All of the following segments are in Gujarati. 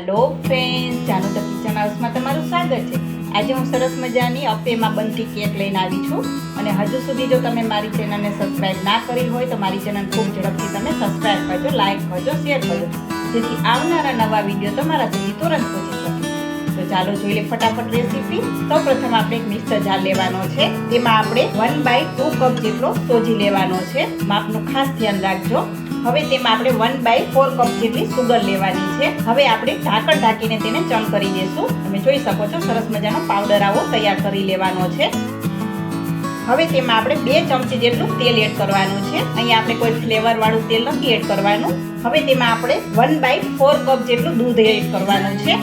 Hello friend Janu the kitchen હાઉસમાં તમારું સ્વાગત છે. આજે હું સરસ મજાની અપેમાં બનતી કેક લઈને આવી છું. અને હજુ સુધી જો તમે મારી ચેનલને સબસ્ક્રાઇબ ના કરી હોય તો મારી ચેનલ ખૂબ ઝડપથી તમે સબસ્ક્રાઈબ કરજો, લાઈક કરજો, શેર કરજો. જેથી આવનારા નવા વીડિયો તમારા સુધી તુરંત પહોંચી શકે. તો ચાલો જોઈ લે ફટાફટ રેસીપી. સૌ પ્રથમ આપણે એક મિક્સર જાર લેવાનો છે. તેમાં આપણે વન બાય ટુ કપ જેટલો સોજી લેવાનો છે. માપનું ખાસ ધ્યાન રાખજો. હવે તેમાં આપણે વન બાય ફોર કપ જેટલી સુગર લેવાની છે. હવે આપણે ઢાંકણ ઢાંકીને તેને ચણ કરી દઈશું. તમે જોઈ શકો છો, સરસ મજાનો પાવડર આવો તૈયાર કરી લેવાનો છે. હવે તેમાં આપણે બે ચમચી જેટલું તેલ એડ કરવાનું છે. અહીંયા આપણે કોઈ ફ્લેવર વાળું તેલ નથી એડ કરવાનું. હવે તેમાં આપણે વન બાય ફોર કપ જેટલું દૂધ એડ કરવાનું છે.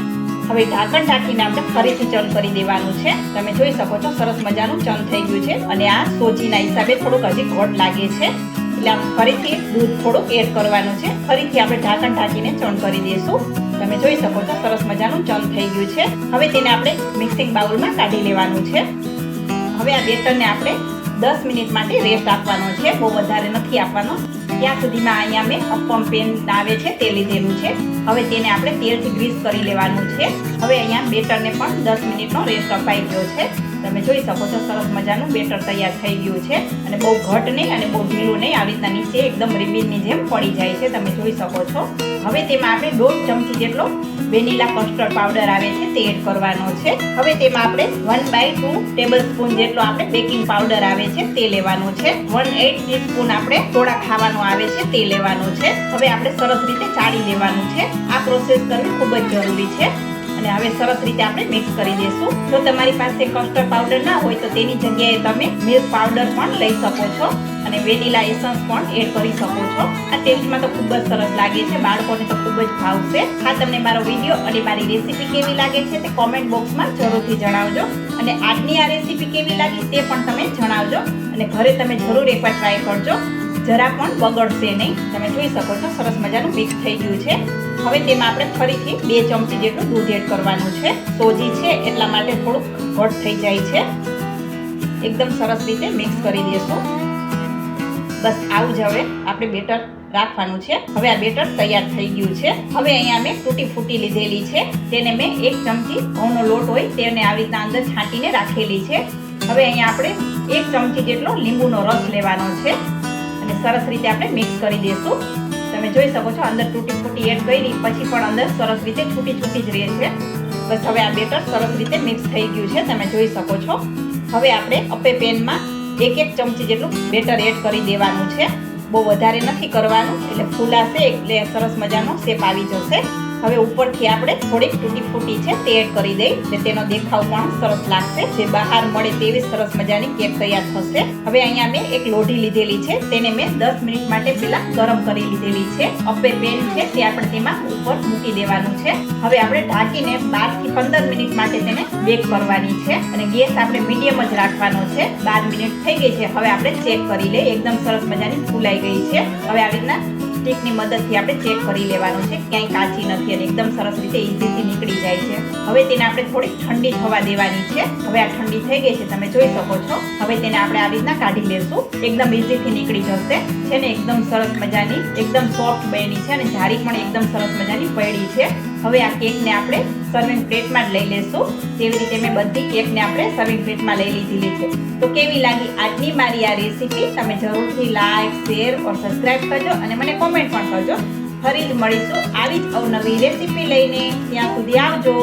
હવે ઢાંકણ ઢાંકીને આપણે ફરીથી ચણ કરી દેવાનું છે. તમે જોઈ શકો છો, સરસ મજાનું ચણ થઈ ગયું છે. અને આ સોજીના હિસાબે થોડુંક હજી ઘોટ લાગે છે. એટલે આમ ફરીથી દૂધ થોડુંક એડ કરવાનું છે. ફરીથી આપણે ઢાંકણ ઢાંકીને ચણ કરી દઈશું. તમે જોઈ શકો છો, સરસ મજાનું ચણ થઈ ગયું છે. હવે તેને આપણે મિક્સિંગ બાઉલમાં કાઢી લેવાનું છે. હવે આ બેટરને આપણે દસ મિનિટ માટે રેસ્ટ આપવાનો છે. બહુ વધારે નથી આપવાનો. ત્યાં સુધીમાં અહીંયા મેં અપમ પેન આવે છે, તે લીધેલું છે. હવે તેને આપણે તેલથી ગ્રીસ કરી લેવાનું છે. હવે અહીંયા બેટરને પણ દસ મિનિટનો રેસ્ટ અપાઈ ગયો છે. તમે જોઈ શકો છો, સરસ મજાનું બેટર તૈયાર થઈ ગયું છે. અને બહુ ઘટ નહીં અને બહુ ઢીલું નહીં, આવી રીતના નીચે એકદમ રિબિનની જેમ પડી જાય છે, તમે જોઈ શકો છો. હવે તેમાં આપણે દોઢ ચમચી જેટલો વેનીલા કસ્ટર્ડ પાવડર આવે છે, તે એડ કરવાનો છે. હવે તેમાં આપણે one by two tablespoon જેટલો આપણે બેકિંગ પાવડર આવે છે, તે લેવાનો છે. વન એટ ટીસ્પૂન આપણે થોડા ખાવાનો આવે છે, તે લેવાનું છે. હવે આપણે સરસ રીતે ચાળી લેવાનું છે. આ પ્રોસેસ કરવી ખૂબ જ જરૂરી છે. અને હવે સરસ રીતે આપણે મિક્સ કરી દઈશું. જો તમારી પાસે કસ્ટર્ડ પાવડર ના હોય તો તેની જગ્યાએ તમે મિલ્ક પાવડર પણ લઈ શકો છો અને વેનીલા એસન્સ પણ એડ કરી શકો છો. આ ટેસ્ટમાં તો ખૂબ જ સરસ લાગે છે. બાળકોને તો ખૂબ જ ભાવશે. હા તમને મારો વીડિયો અને મારી રેસીપી કેવી લાગે છે તે કોમેન્ટ બોક્સમાં જરૂરથી જણાવજો. અને આજની આ રેસીપી કેવી લાગી તે પણ તમે જણાવજો. અને ઘરે તમે જરૂર એકવાર ટ્રાય કરજો. જરા પણ બગડશે નહીં. તમે જોઈ શકો છો, સરસ મજાનું મિક્સ થઈ ગયું છે. હવે તેમાં આપણે ફરીથી બે ચમચી જેટલું દૂધ એડ કરવાનું છે. સોજી છે, એટલા માટે થોડુંક ઘટ થઈ જાય છે. એકદમ સરસ રીતે મિક્સ કરી દેશું. બસ આવું જ હવે આપણે બેટર રાખવાનું છે. હવે આ બેટર તૈયાર થઈ ગયું છે. હવે અહીંયા મેં તૂટી ફૂટી લીધેલી છે. તેને મેં એક ચમચી ઘઉંનો લોટ હોય તેને આવી રીતના અંદર છાંટીને રાખેલી છે. હવે અહીંયા આપણે એક ચમચી જેટલો લીંબુનો રસ લેવાનો છે. અને સરસ રીતે આપણે મિક્સ કરી દઈશું. તમે જોઈ શકો છો, અંદર તૂટી ફૂટી એડ કરી, પછી પણ અંદર સરસ રીતે છૂટી છૂટી જ રહે છે. બસ હવે આ બેટર સરસ રીતે મિક્સ થઈ ગયું છે, તમે જોઈ શકો છો. હવે આપણે અપે પેનમાં એક એક ચમચી જેટલું બેટર એડ કરી દેવાનું છે. બહુ વધારે નથી કરવાનું, એટલે ફૂલાશે એટલે સરસ મજાનો શેપ આવી જશે. હવે ઉપરથી આપણે થોડીક તૂટી ફૂટી છે તે એડ કરી દઈ એટલે તેનો દેખાવ પણ સરસ લાગશે. જે બહાર મળે તેવી સરસ મજાની કેક તૈયાર થશે. હવે અહીંયા મેં એક લોઢી લીધેલી છે. તેને મેં દસ મિનિટ માટે પેલા ગરમ કરી લીધેલી છે. અપે પેન છે તે આપણે તેમાં ઉપર મૂકી દેવાનું છે. હવે આપણે ઢાંકીને બારથી પંદર મિનિટ માટે તેને બેક કરવાની છે. અને ગેસ આપણે મીડિયમ જ રાખવાનો છે. બાર મિનિટ થઈ ગઈ છે. હવે આપણે ચેક કરી લઈએ. એકદમ સરસ મજાની ફૂલાઈ ગઈ છે. હવે આવી રીતના સ્ટીકની મદદથી આપણે ચેક કરી લેવાનું છે. ક્યાંય કાચી નથી અને એકદમ સરસ રીતે ઇઝીથી નીકળી જાય છે. હવે તેને આપણે થોડીક ઠંડી થવા દેવાની છે. હવે આ ઠંડી થઈ ગઈ છે, તમે જોઈ શકો છો. હવે તેને આપણે આ રીતના કાઢી લેશું. એકદમ ઇઝીથી નીકળી જશે. છે ને, એકદમ સરસ મજાની, એકદમ સોફ્ટ બની છે અને જારી પણ એકદમ સરસ મજાની પડી છે. હવે આ કેકને આપણે સર્વિંગ પ્લેટમાં જ લઈ લેશું. તેવી રીતે મેં બધી કેકને આપણે સર્વિંગ પ્લેટમાં લઈ લીધેલી છે. તો કેવી લાગી આજની મારી આ રેસીપી તમે જરૂરથી લાઈક શેર ઓર સબસ્ક્રાઈબ કરજો અને મને કોમેન્ટ પણ કરજો. ફરી જ મળીશું આવી જ અવનવી રેસીપી લઈને. ત્યાં સુધી આવજો.